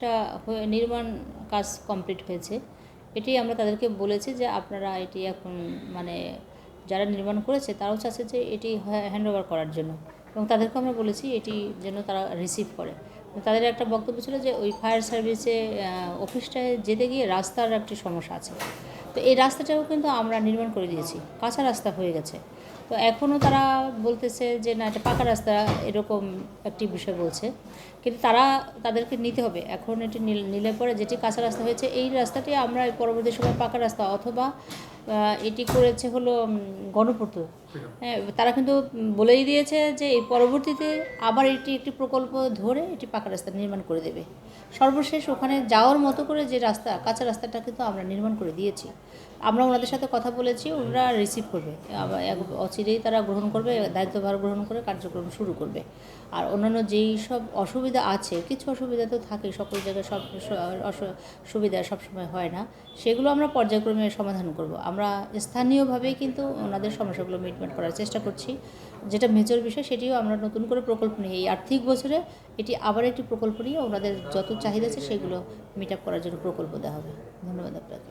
একটা নির্মাণ কাজ কমপ্লিট হয়েছে। এটি আমরা তাদেরকে বলেছি যে আপনারা এটি এখন মানে যারা নির্মাণ করেছে তারাও চাচ্ছে যে এটি হ্যান্ড ওভার করার জন্য। এবং তাদেরকে আমরা বলেছি এটি যেন তারা রিসিভ করে। তাদের একটা বক্তব্য ছিল যে ওই ফায়ার সার্ভিসে অফিসটায় যেতে গিয়ে রাস্তার একটি সমস্যা আছে। তো এই রাস্তাটাও কিন্তু আমরা নির্মাণ করে দিয়েছি, কাঁচা রাস্তা হয়ে গেছে। তো এখনও তারা বলতেছে যে, না, এটা পাকা রাস্তা, এরকম একটি বিষয় বলছে। কিন্তু তারা, তাদেরকে নিতে হবে। এখন এটি নিল- পরে যেটি কাঁচা রাস্তা হয়েছে, এই রাস্তাটি আমরা পরবর্তী সময় পাকা রাস্তা অথবা এটি করেছে হলো গণপূর্ত। হ্যাঁ তারা কিন্তু বলেই দিয়েছে যে এই পরবর্তীতে আবার এটি একটি প্রকল্প ধরে এটি পাকা রাস্তা নির্মাণ করে দেবে। সর্বশেষ ওখানে যাওয়ার মতো করে যে রাস্তা কাঁচা রাস্তাটা কিন্তু আমরা নির্মাণ করে দিয়েছি। আমরা ওনাদের সাথে কথা বলেছি ওনারা রিসিভ করবে। এক- অচিরেই তারা গ্রহণ করবে দায়িত্বভার গ্রহণ করে কার্যক্রম শুরু করবে। আর অন্যান্য যেই সব অসুবিধা আছে কিছু অসুবিধা তো থাকে সকল জায়গায় সব সুবিধা সবসময় হয় না সেগুলো আমরা পর্যায়ক্রমে সমাধান করব। আমরা স্থানীয়ভাবেই কিন্তু ওনাদের সমস্যাগুলো মিটমেন্ট করার চেষ্টা করছি। যেটা মেজর বিষয়, সেটিও আমরা নতুন করে প্রকল্প নিয়ে এই আর্থিক বছরে এটি আবার একটি প্রকল্প নিয়ে ওনাদের যত চাহিদা আছে সেগুলো মিট আপ করার জন্য প্রকল্প দেওয়া হবে। ধন্যবাদ আপনাকে।